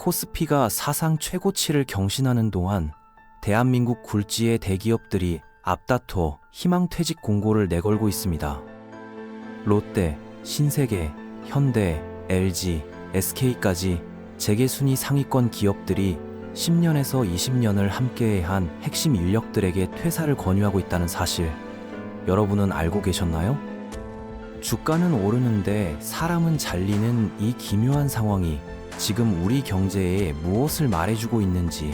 코스피가 사상 최고치를 경신하는 동안 대한민국 굴지의 대기업들이 앞다퉈 희망퇴직 공고를 내걸고 있습니다. 롯데, 신세계, 현대, LG, SK까지 재계순위 상위권 기업들이 10년에서 20년을 함께해 한 핵심 인력들에게 퇴사를 권유하고 있다는 사실 여러분은 알고 계셨나요? 주가는 오르는데 사람은 잘리는 이 기묘한 상황이 지금 우리 경제에 무엇을 말해주고 있는지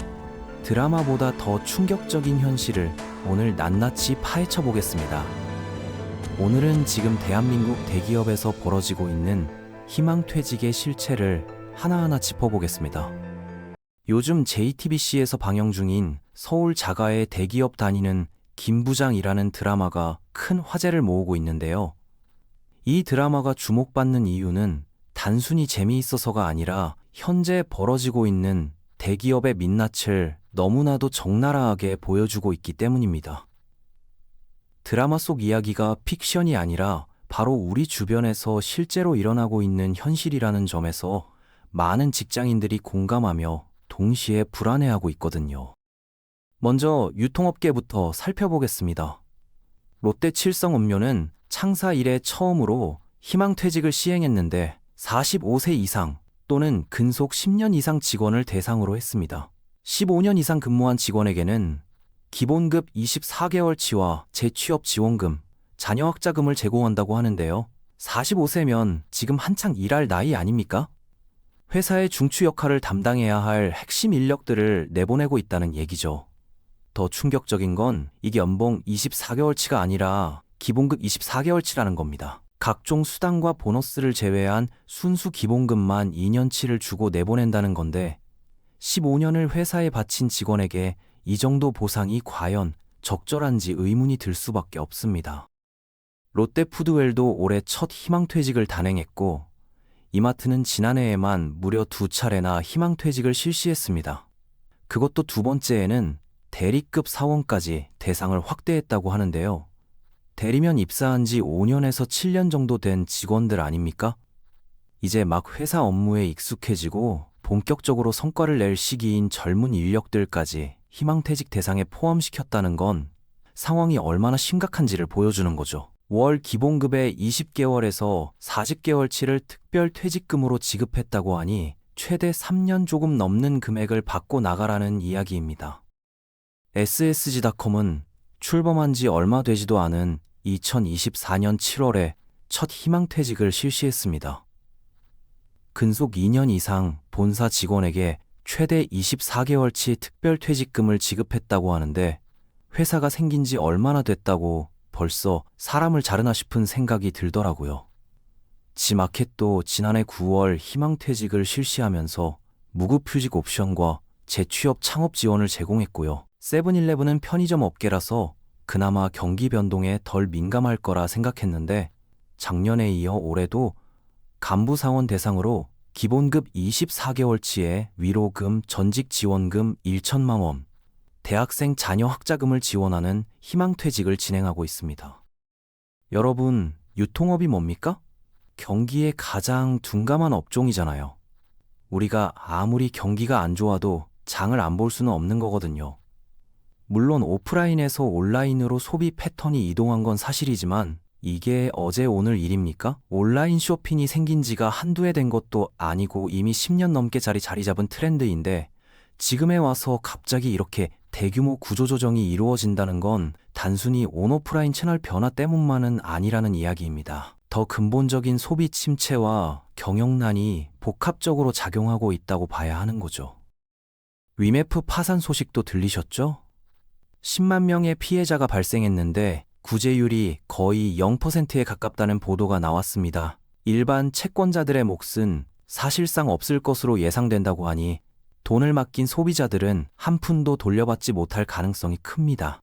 드라마보다 더 충격적인 현실을 오늘 낱낱이 파헤쳐 보겠습니다. 오늘은 지금 대한민국 대기업에서 벌어지고 있는 희망퇴직의 실체를 하나하나 짚어보겠습니다. 요즘 JTBC에서 방영 중인 서울 자가의 대기업 다니는 김부장이라는 드라마가 큰 화제를 모으고 있는데요. 이 드라마가 주목받는 이유는 단순히 재미있어서가 아니라 현재 벌어지고 있는 대기업의 민낯을 너무나도 적나라하게 보여주고 있기 때문입니다. 드라마 속 이야기가 픽션이 아니라 바로 우리 주변에서 실제로 일어나고 있는 현실이라는 점에서 많은 직장인들이 공감하며 동시에 불안해하고 있거든요. 먼저 유통업계부터 살펴보겠습니다. 롯데 칠성 음료는 창사 이래 처음으로 희망퇴직을 시행했는데 45세 이상 또는 근속 10년 이상 직원을 대상으로 했습니다. 15년 이상 근무한 직원에게는 기본급 24개월치와 재취업 지원금, 자녀학자금을 제공한다고 하는데요. 45세면 지금 한창 일할 나이 아닙니까? 회사의 중추 역할을 담당해야 할 핵심 인력들을 내보내고 있다는 얘기죠. 더 충격적인 건 이게 연봉 24개월치가 아니라 기본급 24개월치라는 겁니다. 각종 수당과 보너스를 제외한 순수 기본급만 2년치를 주고 내보낸다는 건데 15년을 회사에 바친 직원에게 이 정도 보상이 과연 적절한지 의문이 들 수밖에 없습니다. 롯데푸드웰도 올해 첫 희망퇴직을 단행했고 이마트는 지난해에만 무려 두 차례나 희망퇴직을 실시했습니다. 그것도 두 번째에는 대리급 사원까지 대상을 확대했다고 하는데요. 대리면 입사한 지 5년에서 7년 정도 된 직원들 아닙니까? 이제 막 회사 업무에 익숙해지고 본격적으로 성과를 낼 시기인 젊은 인력들까지 희망퇴직 대상에 포함시켰다는 건 상황이 얼마나 심각한지를 보여주는 거죠. 월 기본급의 20개월에서 40개월치를 특별 퇴직금으로 지급했다고 하니 최대 3년 조금 넘는 금액을 받고 나가라는 이야기입니다. SSG닷컴은 출범한 지 얼마 되지도 않은 2024년 7월에 첫 희망퇴직을 실시했습니다. 근속 2년 이상 본사 직원에게 최대 24개월치 특별퇴직금을 지급했다고 하는데 회사가 생긴 지 얼마나 됐다고 벌써 사람을 자르나 싶은 생각이 들더라고요. 지마켓도 지난해 9월 희망퇴직을 실시하면서 무급휴직 옵션과 재취업 창업 지원을 제공했고요. 세븐일레븐은 편의점 업계라서 그나마 경기 변동에 덜 민감할 거라 생각했는데 작년에 이어 올해도 간부 사원 대상으로 기본급 24개월치의 위로금, 전직 지원금 1천만 원, 대학생 자녀 학자금을 지원하는 희망퇴직을 진행하고 있습니다. 여러분, 유통업이 뭡니까? 경기에 가장 둔감한 업종이잖아요. 우리가 아무리 경기가 안 좋아도 장을 안 볼 수는 없는 거거든요. 물론 오프라인에서 온라인으로 소비 패턴이 이동한 건 사실이지만 이게 어제 오늘 일입니까? 온라인 쇼핑이 생긴 지가 한두 해 된 것도 아니고 이미 10년 넘게 자리 자리 잡은 트렌드인데 지금에 와서 갑자기 이렇게 대규모 구조조정이 이루어진다는 건 단순히 온오프라인 채널 변화 때문만은 아니라는 이야기입니다. 더 근본적인 소비 침체와 경영난이 복합적으로 작용하고 있다고 봐야 하는 거죠. 위메프 파산 소식도 들리셨죠? 10만 명의 피해자가 발생했는데 구제율이 거의 0%에 가깝다는 보도가 나왔습니다. 일반 채권자들의 몫은 사실상 없을 것으로 예상된다고 하니 돈을 맡긴 소비자들은 한 푼도 돌려받지 못할 가능성이 큽니다.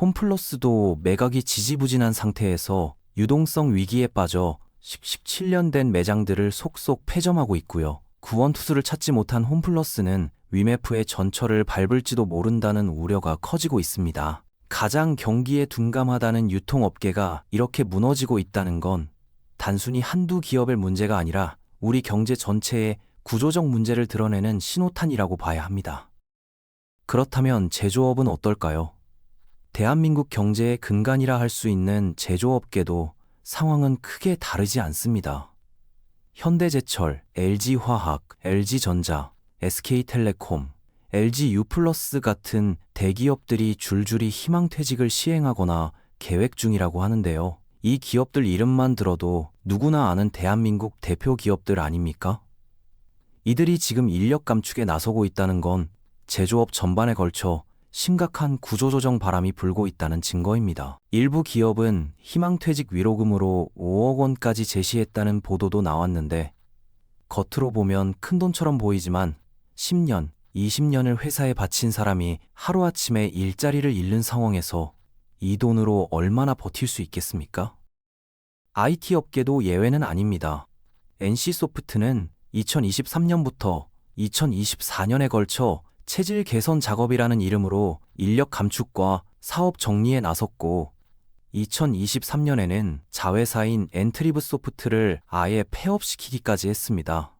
홈플러스도 매각이 지지부진한 상태에서 유동성 위기에 빠져 17년 된 매장들을 속속 폐점하고 있고요. 구원 투수를 찾지 못한 홈플러스는 위메프의 전철을 밟을지도 모른다는 우려가 커지고 있습니다. 가장 경기에 둔감하다는 유통업계가 이렇게 무너지고 있다는 건 단순히 한두 기업의 문제가 아니라 우리 경제 전체에 구조적 문제를 드러내는 신호탄이라고 봐야 합니다. 그렇다면 제조업은 어떨까요? 대한민국 경제의 근간이라 할 수 있는 제조업계도 상황은 크게 다르지 않습니다. 현대제철, LG화학, LG전자, SK텔레콤, LG U 플러스 같은 대기업들이 줄줄이 희망퇴직을 시행하거나 계획 중이라고 하는데요. 이 기업들 이름만 들어도 누구나 아는 대한민국 대표 기업들 아닙니까? 이들이 지금 인력 감축에 나서고 있다는 건 제조업 전반에 걸쳐 심각한 구조조정 바람이 불고 있다는 증거입니다. 일부 기업은 희망퇴직 위로금으로 5억 원까지 제시했다는 보도도 나왔는데 겉으로 보면 큰 돈처럼 보이지만 10년, 20년을 회사에 바친 사람이 하루아침에 일자리를 잃는 상황에서 이 돈으로 얼마나 버틸 수 있겠습니까? IT 업계도 예외는 아닙니다. NC소프트는 2023년부터 2024년에 걸쳐 체질 개선 작업이라는 이름으로 인력 감축과 사업 정리에 나섰고 2023년에는 자회사인 엔트리브 소프트를 아예 폐업시키기까지 했습니다.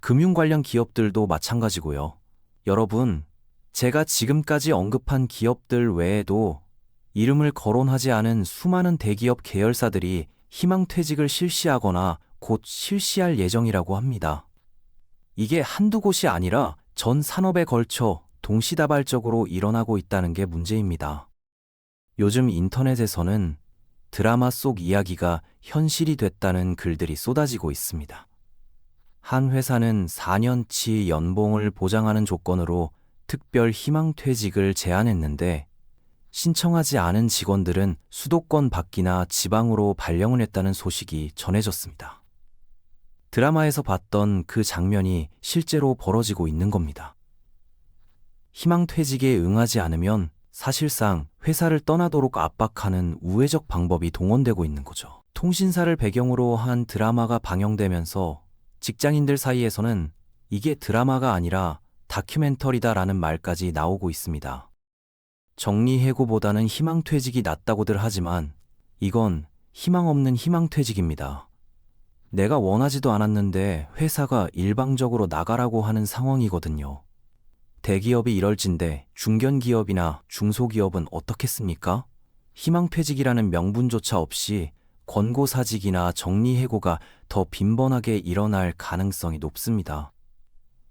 금융 관련 기업들도 마찬가지고요. 여러분, 제가 지금까지 언급한 기업들 외에도 이름을 거론하지 않은 수많은 대기업 계열사들이 희망퇴직을 실시하거나 곧 실시할 예정이라고 합니다. 이게 한두 곳이 아니라 전 산업에 걸쳐 동시다발적으로 일어나고 있다는 게 문제입니다. 요즘 인터넷에서는 드라마 속 이야기가 현실이 됐다는 글들이 쏟아지고 있습니다. 한 회사는 4년치 연봉을 보장하는 조건으로 특별 희망퇴직을 제안했는데 신청하지 않은 직원들은 수도권 밖이나 지방으로 발령을 했다는 소식이 전해졌습니다. 드라마에서 봤던 그 장면이 실제로 벌어지고 있는 겁니다. 희망퇴직에 응하지 않으면 사실상 회사를 떠나도록 압박하는 우회적 방법이 동원되고 있는 거죠. 통신사를 배경으로 한 드라마가 방영되면서 직장인들 사이에서는 이게 드라마가 아니라 다큐멘터리다라는 말까지 나오고 있습니다. 정리해고보다는 희망퇴직이 낫다고들 하지만 이건 희망 없는 희망퇴직입니다. 내가 원하지도 않았는데 회사가 일방적으로 나가라고 하는 상황이거든요. 대기업이 이럴진데 중견기업이나 중소기업은 어떻겠습니까? 희망퇴직이라는 명분조차 없이 권고사직이나 정리해고가 더 빈번하게 일어날 가능성이 높습니다.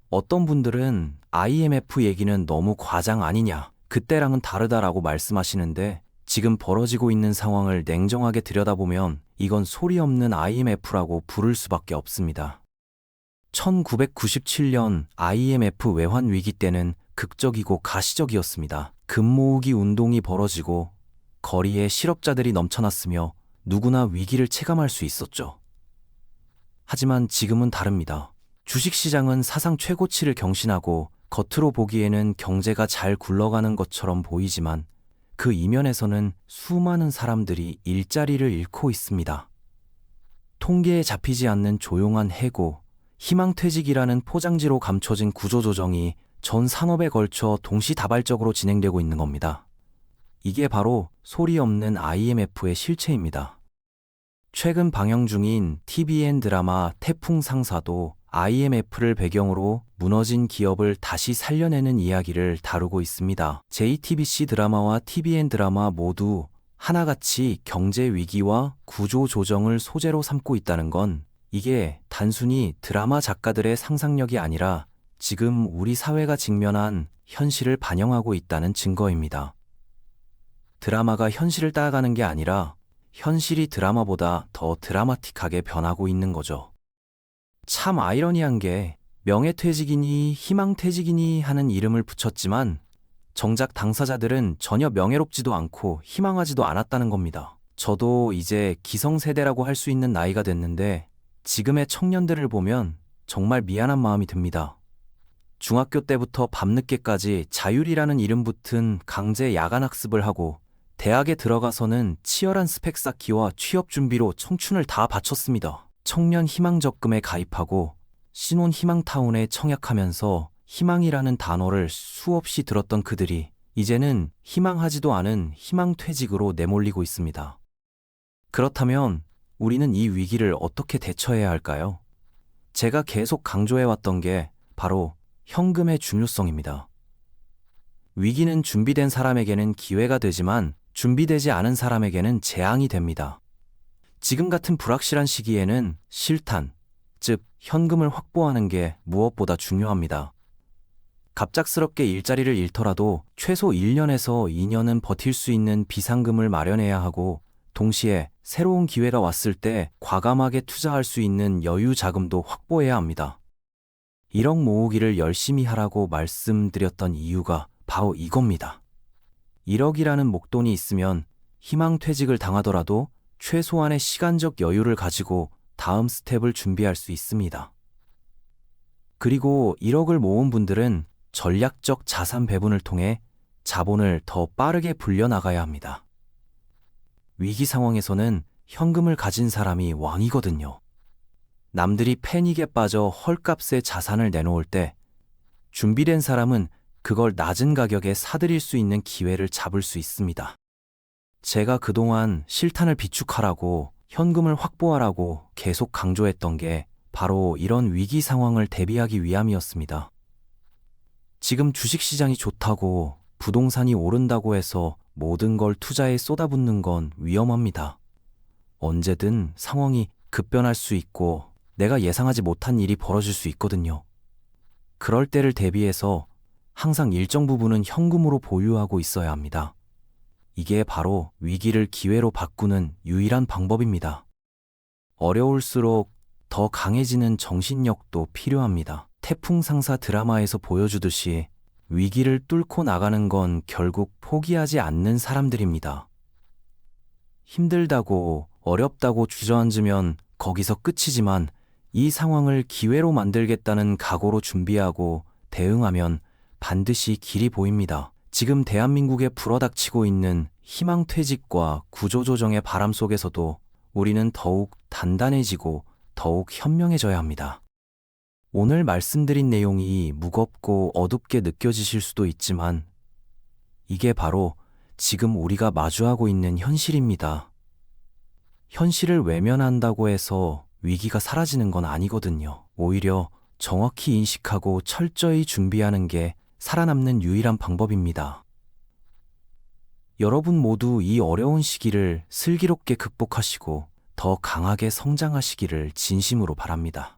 어떤 분들은 IMF 얘기는 너무 과장 아니냐, 그때랑은 다르다라고 말씀하시는데 지금 벌어지고 있는 상황을 냉정하게 들여다보면 이건 소리 없는 IMF라고 부를 수밖에 없습니다. 1997년 IMF 외환 위기 때는 극적이고 가시적이었습니다. 금 모으기 운동이 벌어지고 거리에 실업자들이 넘쳐났으며 누구나 위기를 체감할 수 있었죠. 하지만 지금은 다릅니다. 주식시장은 사상 최고치를 경신하고 겉으로 보기에는 경제가 잘 굴러가는 것처럼 보이지만 그 이면에서는 수많은 사람들이 일자리를 잃고 있습니다. 통계에 잡히지 않는 조용한 해고, 희망퇴직이라는 포장지로 감춰진 구조조정이 전 산업에 걸쳐 동시다발적으로 진행되고 있는 겁니다. 이게 바로 소리 없는 IMF의 실체입니다. 최근 방영 중인 TVN 드라마 태풍 상사도 IMF를 배경으로 무너진 기업을 다시 살려내는 이야기를 다루고 있습니다. JTBC 드라마와 TVN 드라마 모두 하나같이 경제 위기와 구조 조정을 소재로 삼고 있다는 건 이게 단순히 드라마 작가들의 상상력이 아니라 지금 우리 사회가 직면한 현실을 반영하고 있다는 증거입니다. 드라마가 현실을 따라가는 게 아니라 현실이 드라마보다 더 드라마틱하게 변하고 있는 거죠. 참 아이러니한 게 명예퇴직이니 희망퇴직이니 하는 이름을 붙였지만 정작 당사자들은 전혀 명예롭지도 않고 희망하지도 않았다는 겁니다. 저도 이제 기성세대라고 할 수 있는 나이가 됐는데 지금의 청년들을 보면 정말 미안한 마음이 듭니다. 중학교 때부터 밤늦게까지 자율이라는 이름 붙은 강제 야간 학습을 하고 대학에 들어가서는 치열한 스펙 쌓기와 취업 준비로 청춘을 다 바쳤습니다. 청년 희망 적금에 가입하고 신혼 희망타운에 청약하면서 희망이라는 단어를 수없이 들었던 그들이 이제는 희망하지도 않은 희망퇴직으로 내몰리고 있습니다. 그렇다면 우리는 이 위기를 어떻게 대처해야 할까요? 제가 계속 강조해왔던 게 바로 현금의 중요성입니다. 위기는 준비된 사람에게는 기회가 되지만 준비되지 않은 사람에게는 재앙이 됩니다. 지금 같은 불확실한 시기에는 실탄, 즉 현금을 확보하는 게 무엇보다 중요합니다. 갑작스럽게 일자리를 잃더라도 최소 1년에서 2년은 버틸 수 있는 비상금을 마련해야 하고 동시에 새로운 기회가 왔을 때 과감하게 투자할 수 있는 여유 자금도 확보해야 합니다. 1억 모으기를 열심히 하라고 말씀드렸던 이유가 바로 이겁니다. 1억이라는 목돈이 있으면 희망 퇴직을 당하더라도 최소한의 시간적 여유를 가지고 다음 스텝을 준비할 수 있습니다. 그리고 1억을 모은 분들은 전략적 자산 배분을 통해 자본을 더 빠르게 불려나가야 합니다. 위기 상황에서는 현금을 가진 사람이 왕이거든요. 남들이 패닉에 빠져 헐값에 자산을 내놓을 때 준비된 사람은 그걸 낮은 가격에 사들일 수 있는 기회를 잡을 수 있습니다. 제가 그동안 실탄을 비축하라고 현금을 확보하라고 계속 강조했던 게 바로 이런 위기 상황을 대비하기 위함이었습니다. 지금 주식시장이 좋다고 부동산이 오른다고 해서 모든 걸 투자에 쏟아붓는 건 위험합니다. 언제든 상황이 급변할 수 있고 내가 예상하지 못한 일이 벌어질 수 있거든요. 그럴 때를 대비해서 항상 일정 부분은 현금으로 보유하고 있어야 합니다. 이게 바로 위기를 기회로 바꾸는 유일한 방법입니다. 어려울수록 더 강해지는 정신력도 필요합니다. 태풍 상사 드라마에서 보여주듯이 위기를 뚫고 나가는 건 결국 포기하지 않는 사람들입니다. 힘들다고 어렵다고 주저앉으면 거기서 끝이지만 이 상황을 기회로 만들겠다는 각오로 준비하고 대응하면 반드시 길이 보입니다. 지금 대한민국에 불어닥치고 있는 희망퇴직과 구조조정의 바람 속에서도 우리는 더욱 단단해지고 더욱 현명해져야 합니다. 오늘 말씀드린 내용이 무겁고 어둡게 느껴지실 수도 있지만 이게 바로 지금 우리가 마주하고 있는 현실입니다. 현실을 외면한다고 해서 위기가 사라지는 건 아니거든요. 오히려 정확히 인식하고 철저히 준비하는 게 살아남는 유일한 방법입니다. 여러분 모두 이 어려운 시기를 슬기롭게 극복하시고 더 강하게 성장하시기를 진심으로 바랍니다.